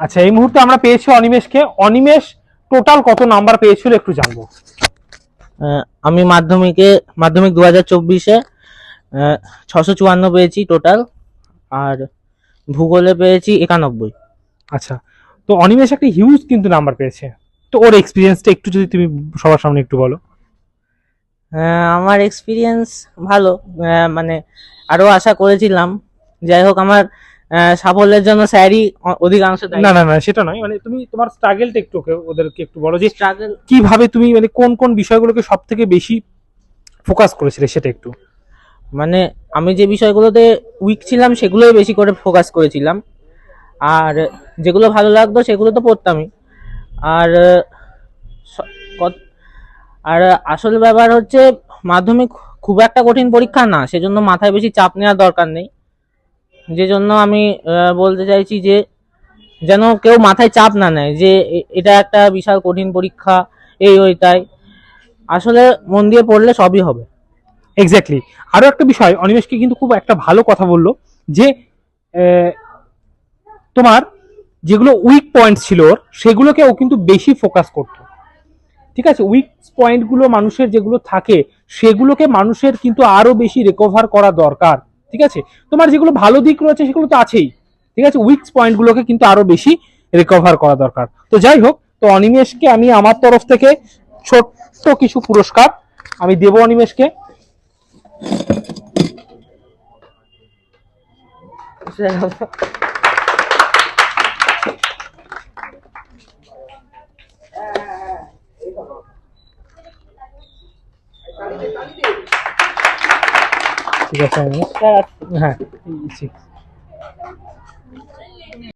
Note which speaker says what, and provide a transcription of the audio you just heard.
Speaker 1: আচ্ছা এই মুহূর্তে আমরা পেয়েছি অনিমেষকে। অনিমেষ টোটাল কত নাম্বার পেয়েছিল একটু জানব।
Speaker 2: আমি মাধ্যমিকে মাধ্যমিক দু হাজার চব্বিশে ছশো চুয়ান্ন পেয়েছি টোটাল আর ভূগোলে পেয়েছি একানব্বই।
Speaker 1: আচ্ছা তো অনিমেষ একটা হিউজ কিন্তু নাম্বার পেয়েছে। তো ওর এক্সপিরিয়েন্সটা একটু যদি তুমি সবার সামনে একটু বলো।
Speaker 2: আমার এক্সপিরিয়েন্স ভালো মানে আরও আশা করেছিলাম। যাই হোক আমার সাফল্যের জন্য স্যারই অধিকাংশ।
Speaker 1: না না না সেটা নয়। মানে তুমি তোমার স্ট্রাগলটা একটু ওদেরকে একটু বলো যে
Speaker 2: স্ট্রাগল
Speaker 1: কীভাবে তুমি মানে কোন কোন বিষয়গুলোকে সব থেকে বেশি ফোকাস করেছিলে সেটা একটু।
Speaker 2: মানে আমি যে বিষয়গুলোতে উইক ছিলাম সেগুলোই বেশি করে ফোকাস করেছিলাম। আর যেগুলো ভালো লাগতো সেগুলো তো পড়তামই। আর আর আসল ব্যাপার হচ্ছে মাধ্যমিক খুব একটা কঠিন পরীক্ষা না সেজন্য মাথায় বেশি চাপ নেওয়ার দরকার নেই। যে জন্য আমি বলতে চাইছি যে যেন কেউ মাথায় চাপ না নেয় যে এটা একটা বিশাল কঠিন পরীক্ষা, এই ওই তাই। আসলে মন দিয়ে পড়লে সবই হবে।
Speaker 1: এক্স্যাক্টলি আরও একটা বিষয়, অনিমেষকে কিন্তু খুব একটা ভালো কথা বলল যে তোমার যেগুলো উইক পয়েন্ট ছিল ওর সেগুলোকে ও কিন্তু বেশি ফোকাস করতো। ঠিক আছে? উইক পয়েন্টগুলো মানুষের যেগুলো থাকে, সেগুলোকে মানুষের কিন্তু আরও বেশি রিকভার করা দরকার। ঠিক আছে? তোমার যেগুলো ভালো দিক রয়েছে সেগুলো তো আছেই। ঠিক আছে? উইক পয়েন্টগুলোকে কিন্তু আরও বেশি রিকভার করা দরকার। তো যাই হোক তো অনিমেষকে আমি আমার তরফ থেকে ছোট্ট কিছু পুরস্কার আমি দেব অনিমেষকে। ঠিক আছে হ্যাঁ, হ্যাঁ